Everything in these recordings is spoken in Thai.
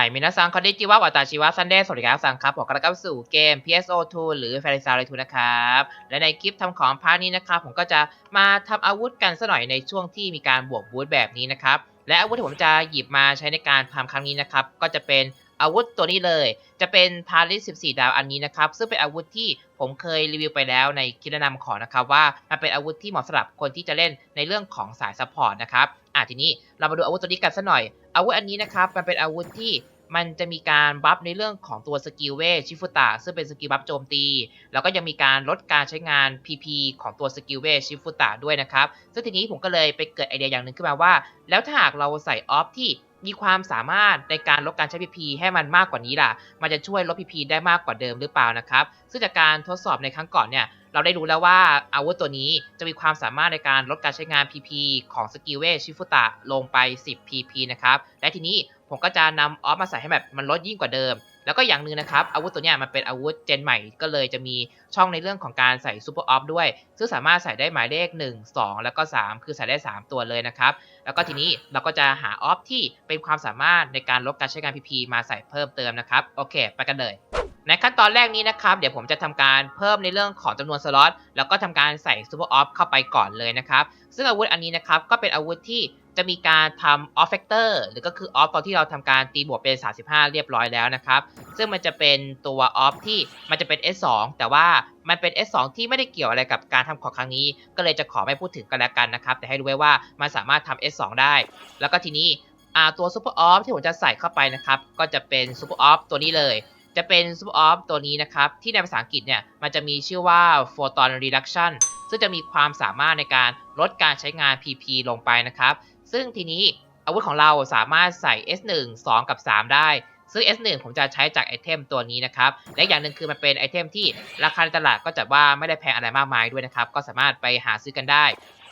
ายมินาซังคอนดิจิวะวัตาชิวะซันเดย์สวัสดีครับซังครับผมกำลังเข้าสู่เกม PSO2 หรือ f a r i s a r 2นะครับ และในคลิปทำของพาร์ทนี้นะครับ ผมก็จะมาทำอาวุธกันสัหน่อยในช่วงที่มีการบวกบูทแบบนี้นะครับ และอาวุธที่ผมจะหยิบมาใช้ในการทำครั้งนี้นะครับ ก็จะเป็น อาวุธตัวนี้เลย จะเป็นพาริส14 ดาวอันนี้นะครับ ซึ่งเป็นอาวุธที่ผมเคยรีวิวไปแล้วในคลิปแนะนำของนะครับว่ามันเป็นอาวุธที่เหมาะสำหรับคนที่จะเล่นในเรื่องของสายซัพพอร์ตนะครับอะทีนี้เรามาดูอาวุธตัวนี้กันสัหน่อย อาวุธอันนี้นะครับมันเป็นอาวุธที่มันจะมีการบัฟในเรื่องของตัวสกิลเวชิฟุตะซึ่งเป็นสกิลบัฟโจมตี แล้วก็ยังมีการลดการใช้งาน PP ของตัวสกิลเวชิฟุตะด้วยนะครับ ซึ่งทีนี้ผมก็เลยไปเกิดไอเดียอย่างหนึ่งขึ้นมาว่า แล้วถ้าหากเราใส่ออฟที่ มีความสามารถในการลดการใช้ PP ให้มันมากกว่านี้ล่ะ มันจะช่วยลด PP ได้มากกว่าเดิมหรือเปล่านะครับ ซึ่งจากการทดสอบในครั้งก่อนเนี่ย เราได้รู้แล้วว่าอาวุธตัวนี้จะมีความสามารถในการลดการใช้งาน PP ของสกิลเวชิฟุตะลงไป 10 PP นะครับ และทีนี้ผมก็จะนำออฟมาใส่ให้แบบมันลดยิ่งกว่าเดิม แล้วก็อย่างหนึ่งนะครับ อาวุธตัวเนี้ยมันเป็นอาวุธเจนใหม่ก็เลยจะมีช่องในเรื่องของการใส่ซูเปอร์ออฟด้วย ซึ่งสามารถใส่ได้หมายเลข 1 2 แล้วก็ 3 คือใส่ได้ 3 ตัวเลยนะครับ แล้วก็ทีนี้เราก็จะหาออฟที่เป็นความสามารถในการลดการใช้งาน PP มาใส่เพิ่มเติมนะครับ โอเค ไปกันเลยในขั้นตอนแรกนี้นะครับ เดี๋ยวผมจะทำการเพิ่มในเรื่องของจำนวนสล็อตแล้วก็ทำการใส่ซูเปอร์ออฟเข้าไปก่อนเลยนะครับ ซึ่งอาวุธอันนี้นะครับก็เป็นอาวุธที่จะมีการทำออฟเฟกเตอร์หรือก็คือออฟตอนที่เราทำการตีบวกเป็น 35 เรียบร้อยแล้วนะครับ ซึ่งมันจะเป็นตัวออฟที่มันจะเป็น S2 แต่ว่ามันเป็น S2 ที่ไม่ได้เกี่ยวอะไรกับการทำของครั้งนี้ ก็เลยจะขอไม่พูดถึงกันแล้วกันนะครับ แต่ให้รู้ไว้ว่ามันสามารถทำ S2 ได้ แล้วก็ทีนี้ตัวซูเปอร์ออฟที่ผมจะใส่เข้าไปนะครับ ก็จะเป็นซูเปอร์ออฟตัวนี้เลย จะเป็นซูเปอร์ออฟตัวนี้นะครับ ที่ในภาษาอังกฤษเนี่ยมันจะมีชื่อว่า photon reduction ซึ่งจะมีความสามารถในการลดการใช้งาน PP ลงไปนะครับ ซึ่งทีนี้อาวุธของเราสามารถใส่ S1 2 กับ 3 ได้ ซึ่ง S1 ผมจะใช้จากไอเทมตัวนี้นะครับ และอย่างหนึ่งคือมันเป็นไอเทมที่ราคาในตลาดก็จัดว่าไม่ได้แพงอะไรมากมายด้วยนะครับ ก็สามารถไปหาซื้อกันได้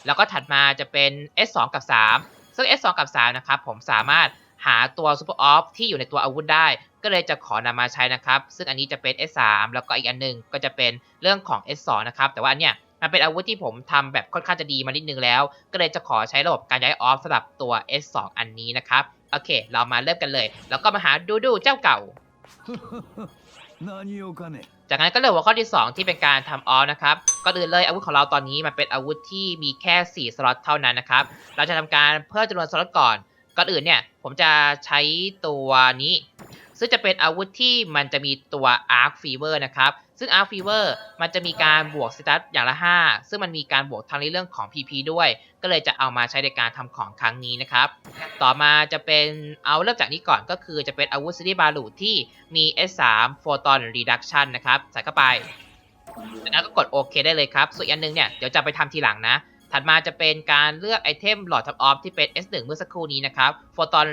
แล้วก็ถัดมาจะเป็น S2 กับ 3 ซึ่ง S2 กับ 3 นะครับผมสามารถ หาตัวซูเปอร์ออฟที่อยู่ในตัวอาวุธได้ ก็เลยจะขอนำมาใช้นะครับ ซึ่งอันนี้จะเป็น S3 แล้วก็อีกอันหนึ่งก็จะเป็นเรื่องของ S2 นะครับ แต่ว่าเนี้ยมันเป็นอาวุธที่ผมทำแบบค่อนข้างจะดีมานิดนึงแล้ว ก็เลยจะขอใช้ระบบการย้ายออฟสำหรับตัว S2 อันนี้นะครับ โอเค เรามาเริ่มกันเลย แล้วก็มาหาดูดูเจ้าเก่า จากนั้นก็เลือกหัข้อที่ 2 ที่เป็นการทำออฟนะครับ ก็อื่นเลยอาวุธของเราตอนนี้มันเป็นอาวุธที่มีแค่ 4 สล็อตเท่านั้นนะครับ เราจะทำการเพิ่มจำนวนสล็อตก่อน ก่อนอื่นเนี่ยผมจะใช้ตัวนี้ ซึ่งจะเป็นอาวุธที่มันจะมีตัว Arc Fever นะครับ ซึ่ง Arc Fever มันจะมีการบวกสตัตอย่างละ 5 ซึ่งมันมีการบวกทางในเรื่องของ PP ด้วย ก็เลยจะเอามาใช้ในการทำของครั้งนี้นะครับ ต่อมาจะเป็นเอาเริ่มจากนี้ก่อนก็คือจะเป็นอาวุธซิตี้บาลูที่มี S3 Photon Reduction นะครับ ใส่เข้าไปจากนั้นก็กดโอเคได้เลยครับ ส่วนอันหนึงเนี่ยเดี๋ยวจะไปทำทีหลังนะ ถัดมาจะเป็นการเลือกไอเทมหลอดทับออฟที่เป็น S1 เมื่อสักครู่นี้นะครับ Photon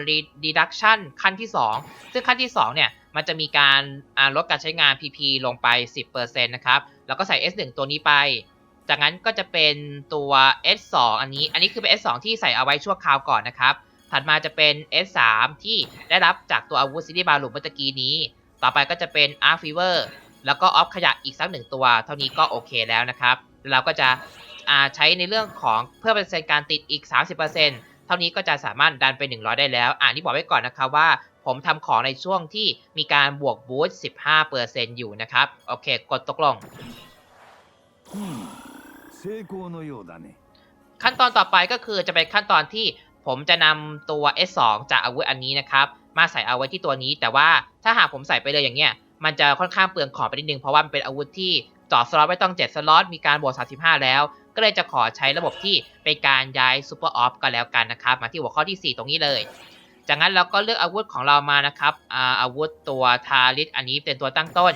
Reduction ขั้นที่ 2 ซึ่งขั้นที่ 2 เนี่ย มันจะมีการาลดการใช้งาน PP ลงไป 10%นะครับ แล้วก็ใส่ S1 ตัวนี้ไป จากนั้นก็จะเป็นตัว S2 อันนี้ อันนี้คือเป็น S2 ที่ใส่เอาไว้ชั่วคราวก่อนนะครับ ถัดมาจะเป็น S3 ที่ได้รับจากตัวอาวุธซิตี้บาลูเมื่อตะกี้นี้ ต่อไปก็จะเป็น Arc Fever แล้วก็ออฟขยะอีกสักหนึ่งตัว เท่านี้ก็โอเคแล้วนะครับแล้วเราก็จะ ใช้ในเรื่องของเพื่อเป็นการติดอีก 30%เท่านี้ก็จะสามารถดันไป 100 ได้แล้ว อ่านี่บอกไว้ก่อนนะคะว่า ผมทำของในช่วงที่มีการบวกบูสต์15%อยู่นะครับ โอเค กดตกลง ขั้นตอนต่อไปก็คือจะเป็นขั้นตอนที่ผมจะนำตัว S2 จากอาวุธอันนี้นะครับ มาใส่เอาไว้ที่ตัวนี้ แต่ว่าถ้าหากผมใส่ไปเลยอย่างเงี้ย มันจะค่อนข้างเปลืองของไปนิดนึง เพราะว่ามันเป็นอาวุธที่ ต่อสล็อตไว้ต้อง 7 สล็อต มีการบวก 35 แล้ว ก็เลยจะขอใช้ระบบที่เป็นการย้ายซูเปอร์ออฟก็แล้วกันนะครับ มาที่หัวข้อที่ 4 ตรงนี้เลย จากนั้นเราก็เลือกอาวุธของเรามานะครับอาวุธตัวทาริสอันนี้เป็นตัวตั้งต้น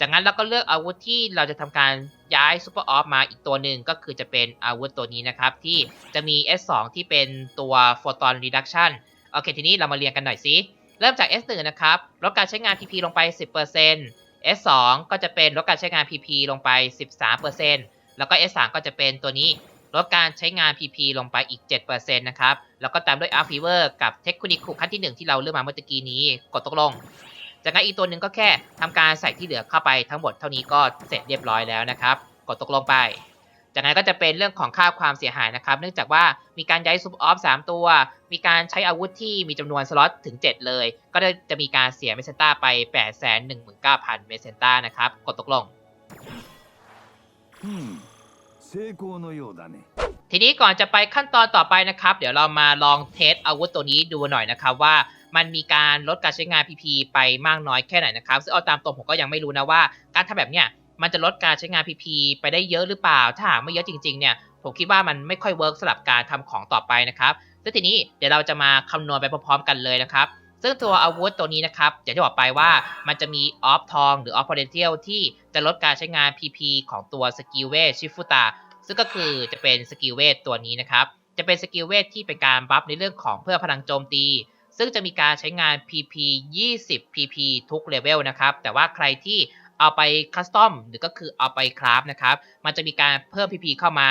จากนั้นเราก็เลือกอาวุธที่เราจะทำการย้ายซูเปอร์ออฟมาอีกตัวหนึ่งก็คือจะเป็นอาวุธตัวนี้นะครับ ที่จะมี S2 ที่เป็นตัว Photon Reduction โอเคทีนี้เรามาเรียงกันหน่อยสิเริ่มจาก S1 นะครับลดการใช้งาน PP ลงไป 10% S2 ก็จะเป็นลดการใช้งาน PP ลงไป 13%แล้วก็ S3 ก็จะเป็นตัวนี้ลดการใช้งาน PP ลงไปอีก 7%นะครับ แล้วก็ตามด้วย Arc Fever กับเทคนิคขั้นที่ 1 ที่เราเลือกมาเมื่อตะกี้นี้ กดตกลง จากนั้นอีกตัวหนึ่งก็แค่ทำการใส่ที่เหลือเข้าไปทั้งหมดเท่านี้ก็เสร็จเรียบร้อยแล้วนะครับ กดตกลงไป จากนั้นก็จะเป็นเรื่องของค่าความเสียหายนะครับ เนื่องจากว่ามีการย้ายซุปออฟสามตัว มีการใช้อาวุธที่มีจำนวนสล็อตถึง 7 เลย ก็จะมีการเสียเมเซนต้าไป 8 1 9 0 0 0 เมเซนต้านะครับ กดตกลงทีนี้ก่อนจะไปขั้นตอนต่อไปนะครับ เดี๋ยวเรามาลองเทสอาวุธตัวนี้ดูหน่อยนะครับว่ามันมีการลดการใช้งาน PP ไปมากน้อยแค่ไหนนะครับ ซึ่งเอาตามตรงผมก็ยังไม่รู้นะว่า การทำแบบเนี้ย มันจะลดการใช้งาน PP ไปได้เยอะหรือเปล่า ถ้าหากไม่เยอะจริงๆเนี่ยผมคิดว่ามันไม่ค่อยเวิร์กสำหรับการทำของต่อไปนะครับซึ่งทีนี้เดี๋ยวเราจะมาคำนวณไปพร้อมๆกันเลยนะครับซึ่งตัวอาวุธตัวนี้นะครับอย่างที่บอกไปว่ามันจะมีออฟทองหรือออฟพอเทนเทียลที่จะลดการใช้งาน PP ของตัวสกิลเวชิฟุตาซึ่งก็คือจะเป็นสกิลเวทตัวนี้นะครับจะเป็นสกิลเวทที่เป็นการบัฟในเรื่องของเพื่อพลังโจมตี ซึ่งจะมีการใช้งาน PP 20 PP ทุกเลเวลนะครับแต่ว่าใครที่ เอาไปคัสตอมหรือก็คือเอาไปคราฟนะครับ มันจะมีการเพิ่ม PP เข้ามา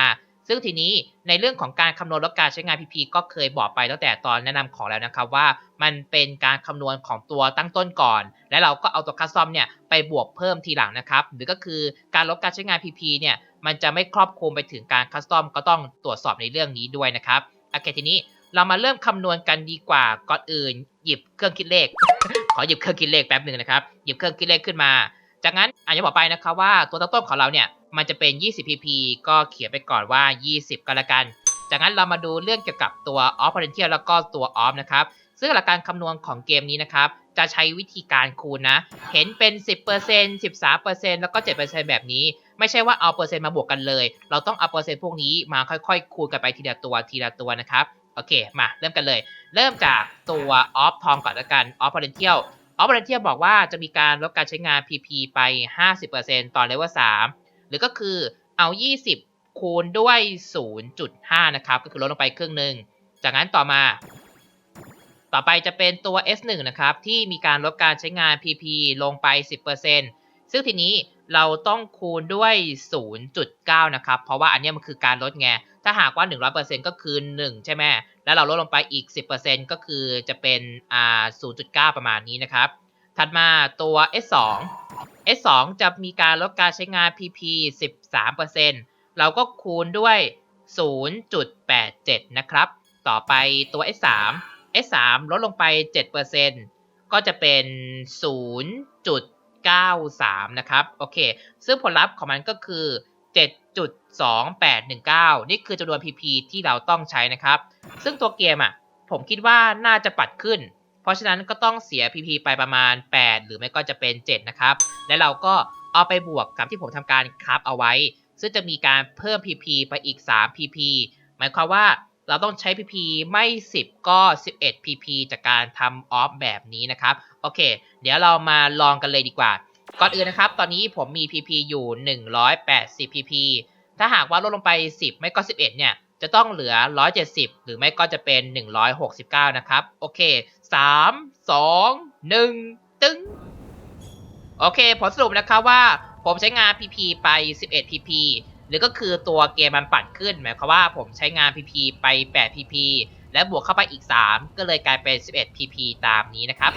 ซึ่งทีนี้ในเรื่องของการคำนวณลดการใช้งาน PP ก็เคยบอกไปตั้งแต่ตอนแนะนำของแล้วนะครับว่า มันเป็นการคำนวณของตัวตั้งต้นก่อน และเราก็เอาตัวคัสตอมเนี่ยไปบวกเพิ่มทีหลังนะครับ หรือก็คือการลดการใช้งาน PP เนี่ยมันจะไม่ครอบคลุมไปถึงการคัสตอมก็ต้องตรวจสอบในเรื่องนี้ด้วยนะครับโอเคทีนี้เรามาเริ่มคำนวณกันดีกว่าก่อนอื่น หยิบเครื่องคิดเลข ขอหยิบเครื่องคิดเลขแป๊บหนึ่งนะครับ หยิบเครื่องคิดเลขขึ้นมา จากนั้นอาจจะบอกไปนะครับว่าตัวตั้งต้นของเราเนี่ยมันจะเป็น 20 pp ก็เขียนไปก่อนว่า 20 ก็แล้วกัน จากนั้นเรามาดูเรื่องเกี่ยวกับตัว off potential แล้วก็ตัว off นะครับ ซึ่งหลักการคำนวณของเกมนี้นะครับ จะใช้วิธีการคูณนะ เห็นเป็น 10% 13%แล้วก็ 7%แบบนี้ ไม่ใช่ว่าเอาเปอร์เซ็นต์มาบวกกันเลย เราต้องเอาเปอร์เซ็นต์พวกนี้มาค่อยๆ คูณกันไปทีละตัวทีละตัวนะครับ โอเค มาเริ่มกันเลย เริ่มจากตัวออฟทองก่อนละกันออฟพ ออฟเทนเทียบอกว่าจะมีการลดการใช้งาน PP ไป 50%ตอนเลเวล3หรือก็คือเอา 20 คูณด้วย 0.5 นะครับ ก็คือลดลงไปครึ่งหนึ่ง จากนั้นต่อมา ต่อไปจะเป็นตัว S1 นะครับ ที่มีการลดการใช้งาน PP ลงไป 10%ซึ่งทีนี้ เราต้องคูณด้วย 0.9 นะครับ เพราะว่าอันนี้มันคือการลดไง ถ้าหากว่า 100%ก็คือ 1 ใช่ไหม แล้วเราลดลงไปอีก 10%ก็คือจะเป็นอ่า 0.9 ประมาณนี้นะครับ ถัดมาตัว S2 S2 จะมีการลดการใช้งาน PP 13%เราก็คูณด้วย 0.87 นะครับ ต่อไปตัว S3 S3 ลดลงไป 7%ก็จะเป็น 93 นะครับ โอเค ซึ่งผลลัพธ์ของมันก็คือ 7.2819 นี่คือจำนวน PP ที่เราต้องใช้นะครับ ซึ่งตัวเกมอะ ผมคิดว่าน่าจะปัดขึ้น เพราะฉะนั้นก็ต้องเสีย PP ไปประมาณ 8 หรือไม่ก็จะเป็น 7 นะครับ และเราก็เอาไปบวกกับที่ผมทำการคราฟเอาไว้ ซึ่งจะมีการเพิ่ม PP ไปอีก 3 PP หมายความว่า เราต้องใช้ PP ไม่ 10 ก็ 11 PP จากการทำออฟแบบนี้นะครับ โอเค เดี๋ยวเรามาลองกันเลยดีกว่า ก่อนอื่นนะครับ ตอนนี้ผมมี PP อยู่ 180 PP ถ้าหากว่าลดลงไป 10 ไม่ก็ 11 เนี่ย จะต้องเหลือ 170 หรือไม่ก็จะเป็น 169 นะครับ โอเค 3 2 1 ตึ้ง โอเค ผลสรุปนะครับว่าผมใช้งาน PP ไป 11 PP หรือก็คือตัวเกมมันปัดขึ้นหมายความว่าผมใช้งาน PP ไป 8 PP และบวกเข้าไปอีก 3 ก็เลยกลายเป็น 11 PP ตามนี้นะครับ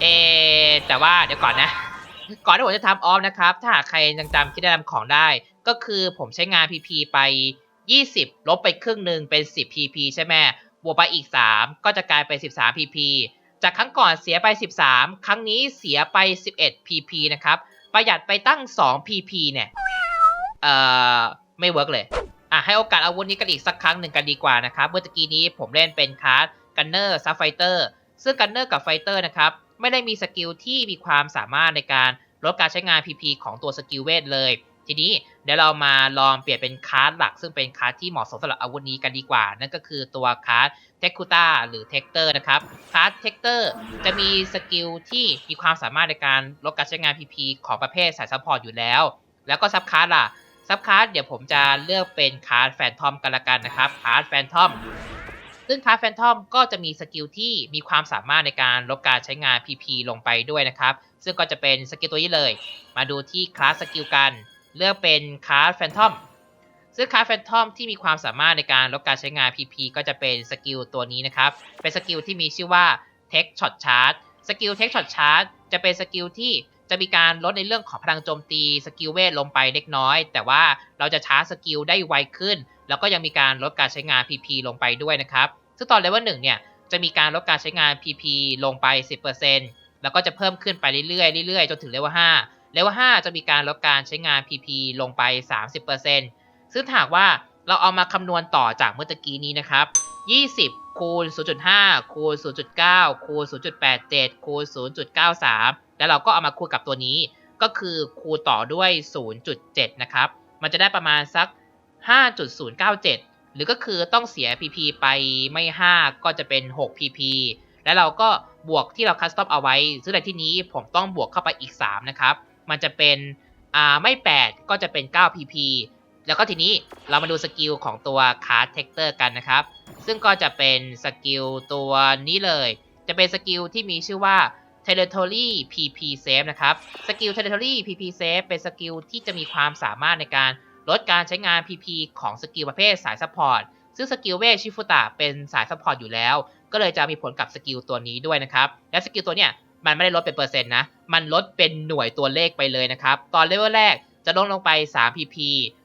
เอแต่ว่าเดี๋ยวก่อนนะ ก่อนที่ผมจะทำออฟนะครับ ถ้าหากใครยังจำคิดได้ทำของได้ ก็คือผมใช้งาน PP ไป 20 ลบไปครึ่งหนึ่งเป็น 10 PP ใช่ไหมบวกไปอีก 3 ก็จะกลายเป็น 13 PP จากครั้งก่อนเสียไป 13 ครั้งนี้เสียไป 11 PP นะครับ ประหยัดไปตั้ง 2 PP เนี่ย เอ่อไม่เวิร์กเลยอะให้โอกาสอาวุธนี้กันอีกสักครั้งหนึ่งกันดีกว่านะครับเมื่อกี้นี้ผมเล่นเป็นคาร์ดกันเนอร์ซับไฟเตอร์ซึ่งกันเนอร์กับไฟเตอร์นะครับไม่ได้มีสกิลที่มีความสามารถในการลดการใช้งาน PP ของตัวสกิลเวทเลย ทีนี้เดี๋ยวเรามาลองเปลี่ยนเป็นคาร์ดหลัก ซึ่งเป็นคาร์ดที่เหมาะสมสำหรับอาวุธนี้กันดีกว่า นั่นก็คือตัวคาร์ดเทคูต้าหรือเทคเตอร์นะครับคาร์ดเทคเตอร์จะมีสกิลที่มีความสามารถในการลดการใช้งาน PP ของประเภทสายซัพพอร์ตอยู่แล้ว แล้วก็ซับคาร์ดล่ะ ซับคาร์ดเดี๋ยวผมจะเลือกเป็นคาร์ดแฟนทอมกันละกันนะครับคาร์ดแฟนทอมซึ่งคาร์ดแฟนทอมก็จะมีสกิลที่มีความสามารถในการลดการใช้งาน PP ลงไปด้วยนะครับ ซึ่งก็จะเป็นสกิลตัวนี้เลย มาดูที่คลาสสกิลกัน เลือกเป็นคาร์ดแฟนทอมซึ่งคาร์ดแฟนทอมที่มีความสามารถในการลดการใช้งาน PP ก็จะเป็นสกิลตัวนี้นะครับ เป็นสกิลที่มีชื่อว่า Tech Shot Charge สกิล Tech Shot Charge จะเป็นสกิลที่ จะมีการลดในเรื่องของพลังโจมตีสกิลเวทลงไปเล็กน้อย แต่ว่าเราจะชาร์จสกิลได้ไวขึ้น แล้วก็ยังมีการลดการใช้งาน PP ลงไปด้วยนะครับ ซึ่งตอนเลเวลหนึ่งเนี่ยจะมีการลดการใช้งาน PP ลงไป 10%แล้วก็จะเพิ่มขึ้นไปเรื่อยๆเรื่อยๆจนถึงเลเวล5เลเวล5จะมีการลดการใช้งาน PP ลงไป 30%ซึ่งถ้าหากว่าเราเอามาคำนวณต่อจากเมื่อตะกี้นี้นะครับ 20 คูณ 0.5 คูณ 0.9 คูณ 0.87 คูณ 0.93 แล้วเราก็เอามาคูณกับตัวนี้ ก็คือคูณต่อด้วย 0.7 นะครับ มันจะได้ประมาณสัก 5.097 หรือก็คือต้องเสีย PP ไปไม่ 5 ก็จะเป็น 6 PP แล้วเราก็บวกที่เราคัสตอมเอาไว้ ซึ่งในที่นี้ผมต้องบวกเข้าไปอีก 3 นะครับ มันจะเป็นอ่าไม่ 8 ก็จะเป็น 9 PP แล้วก็ทีนี้เรามาดูสกิลของตัวคาร์ t เทคเตอร์กันนะครับ ซึ่งก็จะเป็นสกิลตัวนี้เลย จะเป็นสกิลที่มีชื่อว่า Territory PP Save นะครับ สกิล Territory PP Save เป็นสกิลที่จะมีความสามารถในการลดการใช้งาน PP ของสกิลประเภทสายซัพพอร์ต ซึ่งสกิลเวชิฟุตะเป็นสายซัพพอร์ตอยู่แล้ว ก็เลยจะมีผลกับสกิลตัวนี้ด้วยนะครับ และสกิลตัวเนี้ยมันไม่ได้ลดเป็นเปอร์เซ็นต์นะ มันลดเป็นหน่วยตัวเลขไปเลยนะครับ ตอนเลเวลแรกจะลดลงไป 3 PP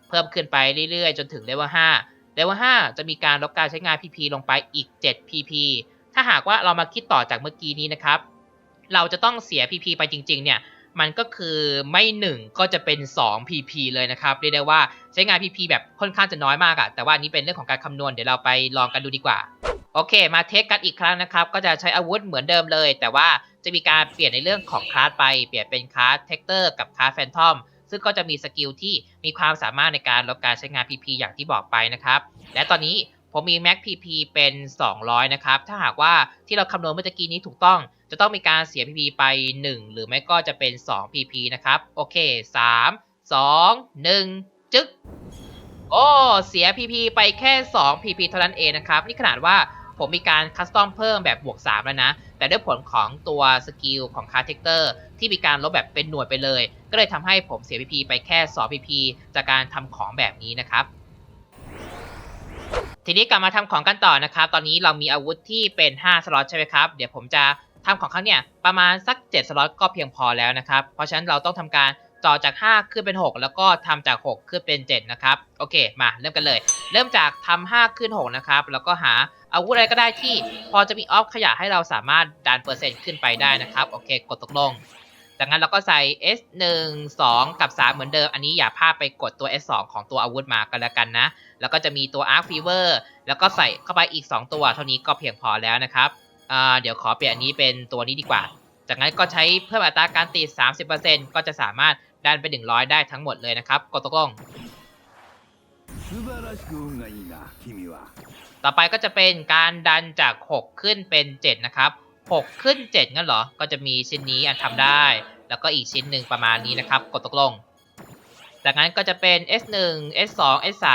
เพิ่มขึ้นไปเรื่อยๆ จนถึงเลเวล5เลเวล5จะมีการลดการใช้งาน PP ลงไปอีก 7 PP ถ้าหากว่าเรามาคิดต่อจากเมื่อกี้นี้นะครับ เราจะต้องเสีย PP ไปจริง ๆ เนี่ย มันก็คือไม่ 1 ก็จะเป็น 2 PP เลยนะครับ เรียกได้ว่าใช้งาน PP แบบค่อนข้างจะน้อยมากอะแต่ว่านี้เป็นเรื่องของการคำนวณเดี๋ยวเราไปลองกันดูดีกว่า โอเค มาเทสกันอีกครั้งนะครับ ก็จะใช้อาวุธเหมือนเดิมเลย แต่ว่าจะมีการเปลี่ยนในเรื่องของคลาสไป เปลี่ยนเป็นคลาสเทคเตอร์กับคลาสแฟนทอมซึ่งก็จะมีสกิลที่มีความสามารถในการลดการใช้งาน PP อย่างที่บอกไปนะครับ และตอนนี้ผมมี Max PP เป็น 200 นะครับ ถ้าหากว่าที่เราคำนวณเมื่อตะกี้นี้ถูกต้อง จะต้องมีการเสีย PP ไป 1 หรือไม่ก็จะเป็น 2 PP นะครับ โอเค 3 2 1 จึ๊ก โอ้ เสีย PP ไปแค่ 2 PP เท่านั้นเองนะครับ นี่ขนาดว่าผมมีการคัสตอมเพิ่มแบบบวก 3 แล้วนะ แต่ด้วยผลของตัวสกิลของคาร์เทคเตอร์ที่มีการลบแบบเป็นหน่วยไปเลย ก็เลยทำให้ผมเสีย PP ไปแค่ 2 PP จากการทำของแบบนี้นะครับทีนี้กลับมาทำของกันต่อนะครับ ตอนนี้เรามีอาวุธที่เป็น 5 สล็อตใช่ไหมครับ เดี๋ยวผมจะ ทำของครั้งเนี่ยประมาณสัก 7 สล็อตก็เพียงพอแล้วนะครับ เพราะฉะนั้นเราต้องทำการต่อจาก 5 ขึ้นเป็น 6 แล้วก็ทำจาก 6 ขึ้นเป็น 7 นะครับ โอเค มาเริ่มกันเลย เริ่มจากทำ5ขึ้น 6 นะครับ แล้วก็หาอาวุธอะไรก็ได้ที่ พอจะมีออฟขยะให้เราสามารถดันเปอร์เซ็นต์ขึ้นไปได้นะครับ โอเค กดตกลง จากนั้นเราก็ใส่ S 1 2 กับ 3 เหมือนเดิม อันนี้อย่าพลาดไปกดตัว S 2ของตัวอาวุธมากันแล้วกันนะ แล้วก็จะมีตัว Arc Fever แล้วก็ใส่เข้าไปอีก 2 ตัว เท่านี้ก็เพียงพอแล้วนะครับ่าเดี๋ยวขอเปลี่ยนอันนี้เป็นตัวนี้ดีกว่า จากนั้นก็ใช้เพิ่มอัตราการติด 30%ก็จะสามารถดันไปถึงร้อยได้ทั้งหมดเลยนะครับ กดตกลง ต่อไปก็จะเป็นการดันจาก 6 ขึ้นเป็น 7 นะครับ 6 ขึ้น 7 งั้นเหรอ ก็จะมีชิ้นนี้อันทำได้ แล้วก็อีกชิ้นหนึ่งประมาณนี้นะครับ กดตกลง จากนั้นก็จะเป็น S1 S2 S3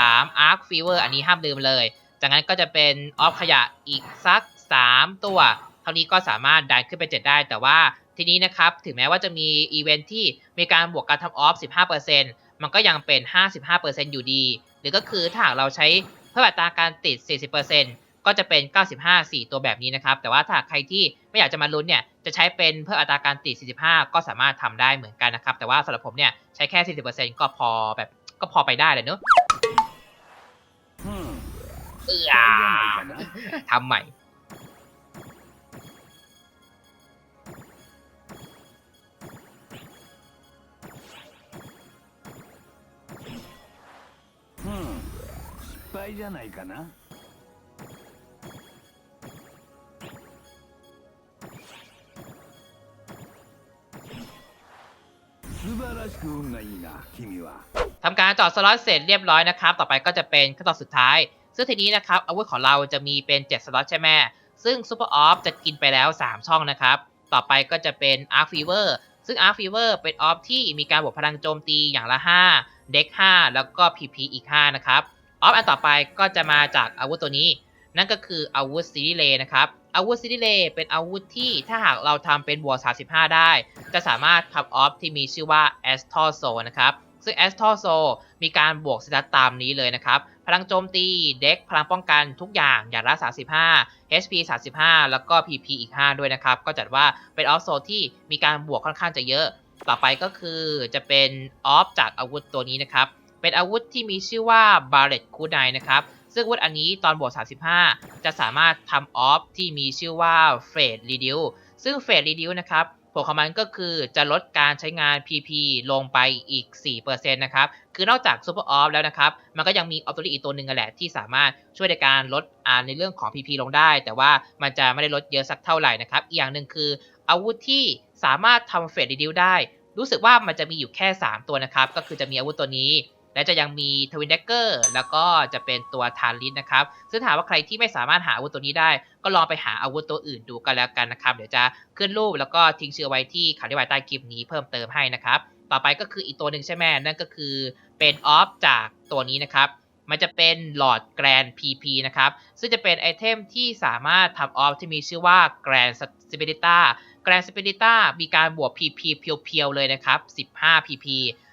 Arc Fever อันนี้ห้ามลืมเลย จากนั้นก็จะเป็นออฟขยะอีกสัก 3 ตัว เท่านี้ก็สามารถดันขึ้นไป 7 ได้ แต่ว่าทีนี้นะครับ ถึงแม้ว่าจะมีอีเวนท์ที่มีการบวกการทำออฟ 15%มันก็ยังเป็น 55%อยู่ดี หรือก็คือถ้าเราใช้เพื่ออัตราการติด 40%ก็จะเป็น 95 4 ตัวแบบนี้นะครับ แต่ว่าถ้าใครที่ไม่อยากจะมาลุ้นเนี่ย จะใช้เป็นเพื่ออัตราการติด 45 ก็สามารถทำได้เหมือนกันนะครับ แต่ว่าสำหรับผมเนี่ยใช้แค่ 40%ก็พอแบบก็พอไปได้เลยเนอะเออทำใหม่ 失敗じゃないかな素晴らしく運がいいな君は ทำการเจอดสล็อตเสร็จเรียบร้อยนะครับ ต่อไปก็จะเป็นขั้นตอนสุดท้าย ซึ่งทีนี้นะครับอาวุธของเราจะมีเป็น 7 สล็อตใช่ไหมซึ่งซูเปอร์ออฟจะกินไปแล้ว 3 ช่องนะครับ ต่อไปก็จะเป็น Arc Fever ซึ่ง Arc Fever เป็นออฟที่มีการบวกพลังโจมตีอย่างละ 5 เด็ก 5 แล้วก็ PP อีก 5 นะครับ ออฟอันต่อไปก็จะมาจากอาวุธตัวนี้ นั่นก็คืออาวุธซิลิเลนะครับ อาวุธซิลิเลเป็นอาวุธที่ถ้าหากเราทำเป็นบวก35 ได้ จะสามารถทำออฟที่มีชื่อว่า a s t o r s o นะครับซึ่ง a s t o r s o มีการบวกสตัตตามนี้เลยนะครับ พลังโจมตี เด็ก พลังป้องกันทุกอย่างอย่างละ 35 HP 35 แล้วก็ PP อีก 5 ด้วยนะครับ ก็จัดว่าเป็นออฟโซที่มีการบวกค่อนข้างจะเยอะ ต่อไปก็คือจะเป็นออฟจากอาวุธตัวนี้นะครับ เป็นอาวุธที่มีชื่อว่า b a r r e t คูไนนะครับ ซึ่งอาวุธอันนี้ตอนบวก 35 จะสามารถทำออฟที่มีชื่อว่า f a d e Reduce ซึ่ง f a d e Reduce นะครับผลของมันก็คือจะลดการใช้งาน PP ลงไปอีก 4%นะครับ คือนอกจาก Super Off แล้วนะครับ มันก็ยังมี Auto อีกตัวหนึ่งกันแหละที่สามารถช่วยในการลดอ่าในเรื่องของ PP ลงได้ แต่ว่ามันจะไม่ได้ลดเยอะสักเท่าไหร่นะครับ อีกอย่างหนึ่งคืออาวุธที่สามารถทำเฟดรีดิวได้ รู้สึกว่ามันจะมีอยู่แค่ 3 ตัวนะครับ ก็คือจะมีอาวุธตัวนี้ และจะยังมีทวินเดกเกอร์แล้วก็จะเป็นตัวทานลิสนะครับ ซึ่งถามว่าใครที่ไม่สามารถหาอาวุธตัวนี้ได้ ก็ลองไปหาอาวุธตัวอื่นดูกันแล้วกันนะครับ เดี๋ยวจะขึ้นรูปแล้วก็ทิ้งชื่อไว้ที่คำอธิบายใต้คลิปนี้เพิ่มเติมให้นะครับ ต่อไปก็คืออีกตัวหนึ่งใช่ไหมนั่นก็คือเป็นออฟจากตัวนี้นะครับมันจะเป็นหลอดแกรน PP นะครับ ซึ่งจะเป็นไอเทมที่สามารถทำออฟที่มีชื่อว่าแกรนสปิริต้าแกรนสปิริต้ามีการบวก PP เพียวๆเลยนะครับ 15 PP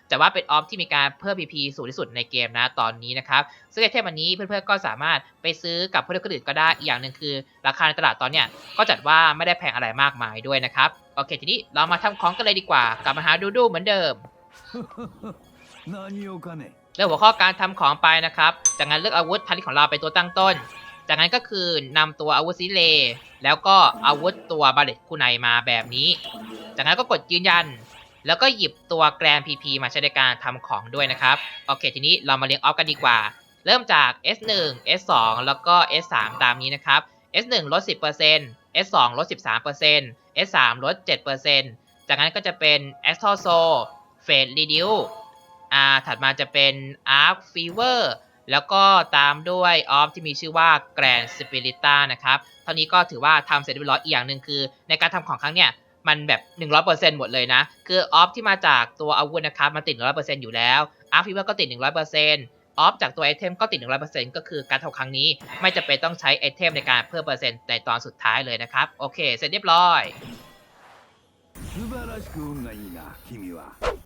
แต่ว่าเป็นออฟที่มีการเพิ่ม PP สูงที่สุดในเกมนะตอนนี้นะครับ ซึ่งไอเทมอันนี้เพื่อนๆก็สามารถไปซื้อกับผู้เล่นคนอื่นก็ได้อีกอย่างหนึ่งคือ ราคาในตลาดตอนเนี้ยก็จัดว่าไม่ได้แพงอะไรมากมายด้วยนะครับโอเคทีนี้เรามาทำของกันเลยดีกว่ากลับมาหาดูดูเหมือนเดิมเลือกหัวข้อการทำของไปนะครับจากนั้นเลือกอาวุธพันที่ของเราเป็นตัวตั้งต้น จากนั้นก็คือนำตัวอาวุธซิเล แล้วก็อาวุธตัวบาเลตคู่ในมาแบบนี้ จากนั้นก็กดยืนยัน แล้วก็หยิบตัวแกรน PP มาใช้ในการทำของด้วยนะครับ โอเค ทีนี้เรามาเรียงออฟกันดีกว่า เริ่มจาก S1 S2 แล้วก็ S3 ตามนี้นะครับ S1 ลด 10% S2 ลด 13% S3 ลด 7%จากนั้นก็จะเป็น Astral Soul Fade Reduce อ่าถัดมาจะเป็น Arc Fever แล้วก็ตามด้วยออฟที่มีชื่อว่า Grand Spirita นะครับ เท่านี้ก็ถือว่าทำเสร็จเรียบร้อยอีกอย่างหนึ่งคือ ในการทำของครั้งเนี้ย มันแบบ 100%หมดเลยนะ คือออฟที่มาจากตัวอาวุธนะครับมันติด 100%อยู่แล้วอาร์ฟิเวอร์ก็ติด 100%ออฟจากตัวไอเทมก็ติด 100%ก็คือการเท่าครั้งนี้ ไม่จะเป็นต้องใช้ไอเทมในการเพิ่มเปอร์เซ็นต์ในตอนสุดท้ายเลยนะครับ โอเค เสร็จเรียบร้อย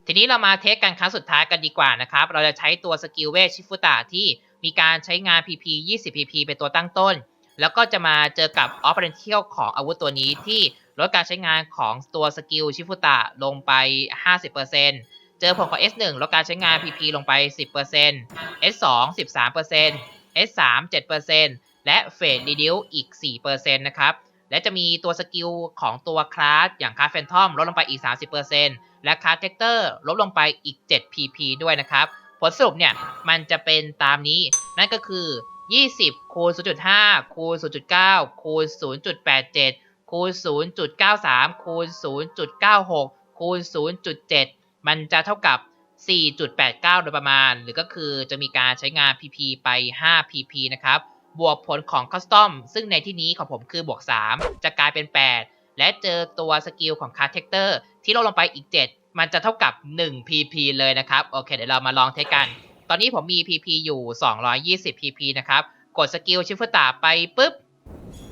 ทีนี้เรามาเทสกันครั้งสุดท้ายกันดีกว่านะครับ เราจะใช้ตัวสกิลเวชิฟุตาที่มีการใช้งาน PP 20 PP เป็นตัวตั้งต้น แล้วก็จะมาเจอกับออฟเปอเรนเทียลของอาวุธตัวนี้ที่ ลดการใช้งานของตัวสกิลชิฟุตะลงไป 50%เจอผลของ S1 ลดการใช้งาน PP ลงไป 10% S2 13% S3 7%และเฟดรีดิวอีก 4%นะครับและจะมีตัวสกิลของตัวคลาสอย่างคลาสแฟนทอมลดลงไปอีก 30%และคลาสเทคเตอร์ลดลงไปอีก 7 pp ด้วยนะครับ ผลสรุปเนี่ยมันจะเป็นตามนี้ นั่นก็คือ 20 คูณ 0.5 คูณ 0.9 คูณ 0.87 คูณ 0.93 คูณ 0.96 คูณ 0.7 มันจะเท่ากับ 4.89 โดยประมาณ หรือก็คือจะมีการใช้งาน PP ไป 5 PP นะครับ บวกผลของคัสตอม ซึ่งในที่นี้ของผมคือบวก 3 จะกลายเป็น 8 และเจอตัวสกิลของคาร์เทคเตอร์ที่ลดลงไปอีก 7 มันจะเท่ากับ 1 PP เลยนะครับ โอเค เดี๋ยวเรามาลองเทสกัน ตอนนี้ผมมี PP อยู่ 220 PP นะครับ กดสกิลชิฟฟ์ตาไปปุ๊บ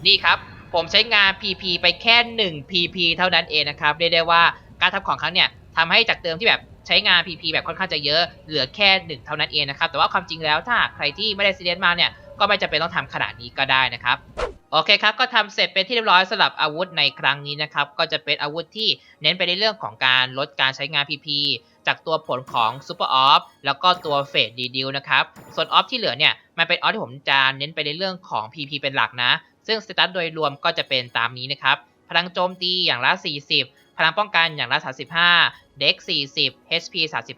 นี่ครับ ผมใช้งาน PP ไปแค่ 1 PP เท่านั้นเองนะครับเรียกได้ว่าการทำของครั้งเนี่ยทำให้จากเดิมที่แบบใช้งาน PP แบบค่อนข้างจะเยอะเหลือแค่ 1 เท่านั้นเองนะครับแต่ว่าความจริงแล้วถ้าใครที่ไม่ได้ซีเรียสมากเนี่ยก็ไม่จำเป็นต้องทำขนาดนี้ก็ได้นะครับโอเคครับ ก็ทำเสร็จเป็นที่เรียบร้อยสำหรับอาวุธในครั้งนี้นะครับ ก็จะเป็นอาวุธที่เน้นไปในเรื่องของการลดการใช้งาน PP จากตัวผลของ Super Off แล้วก็ตัวเฟดดีดิวนะครับ ส่วนออฟที่เหลือเนี่ยมันเป็นออฟที่ผมจะเน้นไปในเรื่องของ PP เป็นหลักนะ ซึ่งสเตตัสโดยรวมก็จะเป็นตามนี้นะครับ พลังโจมตีอย่างละ 40 พลังป้องกันอย่างละ 35 เด็ก 40 HP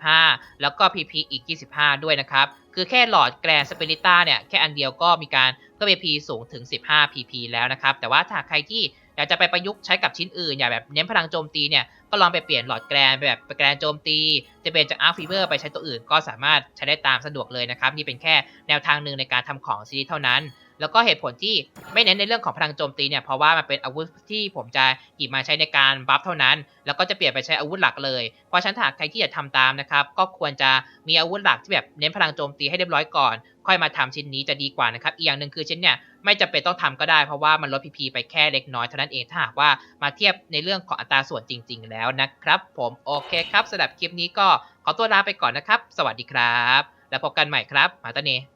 35 แล้วก็ PP อีก 25 ด้วยนะครับ คือแค่หลอดแกรนสเปริต้าเนี่ยแค่อันเดียวก็มีการเพิ่ม PP สูงถึง 15 PP แล้วนะครับ แต่ว่าถ้าใครที่ อยากจะไปประยุกต์ใช้กับชิ้นอื่นอย่างแบบเน้นพลังโจมตีเนี่ยก็ลองไปเปลี่ยนหลอดแกรนไปแบบแกรนโจมตี จะเปลี่ยนจากอาร์ฟีเวอร์ไปใช้ตัวอื่น ก็สามารถใช้ได้ตามสะดวกเลยนะครับนี่เป็นแค่แนวทางหนึ่งในการทำของซีรีส์เท่านั้น แล้วก็เหตุผลที่ไม่เน้นในเรื่องของพลังโจมตีเนี่ยเพราะว่ามันเป็นอาวุธที่ผมจะหยิบมาใช้ในการบัฟเท่านั้น แล้วก็จะเปลี่ยนไปใช้อาวุธหลักเลยเพราะฉะนั้นถ้าใครที่อยากทำตามนะครับก็ควรจะมีอาวุธหลักที่แบบเน้นพลังโจมตีให้เรียบร้อยก่อน ค่อยมาทำชิ้นนี้จะดีกว่านะครับอีกอย่างหนึ่งคือชิ้นเนี่ยไม่จำเป็นต้องทำก็ได้เพราะว่ามันลด PP ไปแค่เล็กน้อยเท่านั้นเองถ้าหากว่ามาเทียบในเรื่องของอัตราส่วนจริง ๆ แล้วนะครับ ผมโอเคครับสำหรับคลิปนี้ก็ขอตัวลาไปก่อนนะครับ สวัสดีครับ แล้วพบกันใหม่ครับ มาตาเน